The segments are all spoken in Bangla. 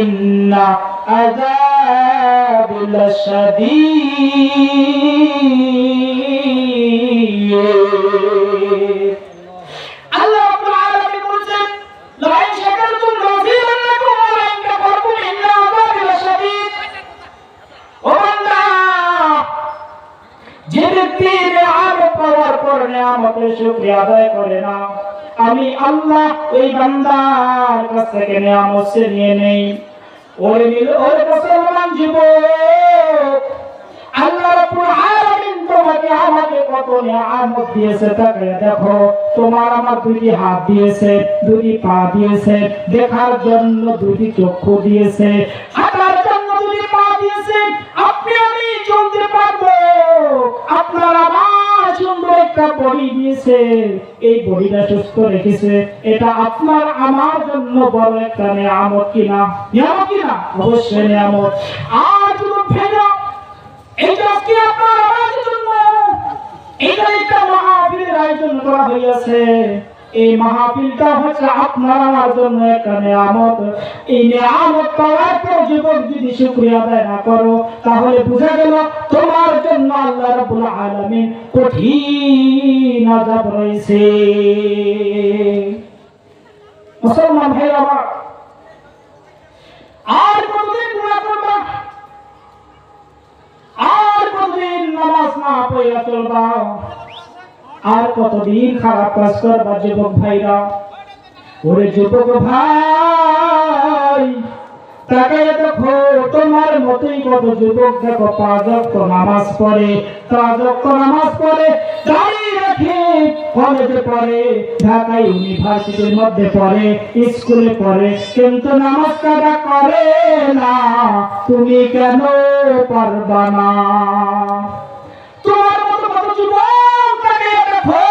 ইন্না আযাবি লাশাদীদ আল্লাহ রাব্বুল আলামিন বলেছেন, লাইন শাকারতুম লাযিদান্নাকুম ওয়া লাইন কাফারতুম ইন্না আযাবি লাশাদীদ. ও যে ব্যক্তি নিয়ামত পাওয়ার পর নিয়ামতের শুকরিয়া আদায় করে না আমি আল্লাহ ওই বান্দার কাছ থেকে নিয়ামত নিয়ে নেই। ওরে মিল ওরে মুসলমান যুবক, আল্লাহ রাব্বুল আলামিন তোমাকে আমাকে কত নিয়ামত দিয়েছে তাকে দেখো। তোমার আমার দুটি হাত দিয়েছে, দুটি পা দিয়েছে, দেখার জন্য দুটি চক্ষু দিয়েছে। বডি দিয়েছে, এই বডিটা সুস্থ রেখেছে। এটা আপনার আমার জন্য বড় একটা নিয়ামত কিনা? নিয়ামত কিনা? অবশ্যই নিয়ামত। আর শুধু ফেরা এটা কি আপনার আমার জন্য? এটা একটা মহাবীরের আয়োজন করা হইয়াছে। এই মাহফিলটা হচ্ছে আপনার আমার জন্য একটা নিয়ামত। এই নিয়ামত পাওয়ার পর যুবক যদি শুক্রিয়া আদায় না করো, তাহলে বোঝা গেল তোমার জন্য আল্লাহ রাব্বুল আলামিন কঠিন আযাব রয়েছে। মুসলমান ভাই আমার, আর কতদিন গুনাহ করবা আর কতদিন নামাজ না পড়া চলবা। আর কতদিন খারাপ কাজ করবা যুবক ভাইরা? ওরে যুবক ভাই, তাকে তোমার মধ্যে পড়ে পড়ে, কিন্তু নামাজ করে না। তুমি কেন পারবা না তোমার মতো কত যুবক তাকে দেখো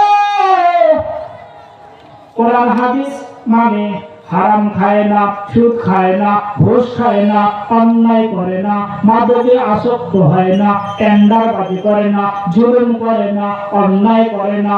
কোরআন, হাদিস মানে হারাম খায় না, সুদ খায় না, ঘোষ খায় না, অন্যায় করে না, মাদকে আসক্ত হয় না টেন্ডারবাজি করে না, জুলুম করে না, অন্যায় করে না।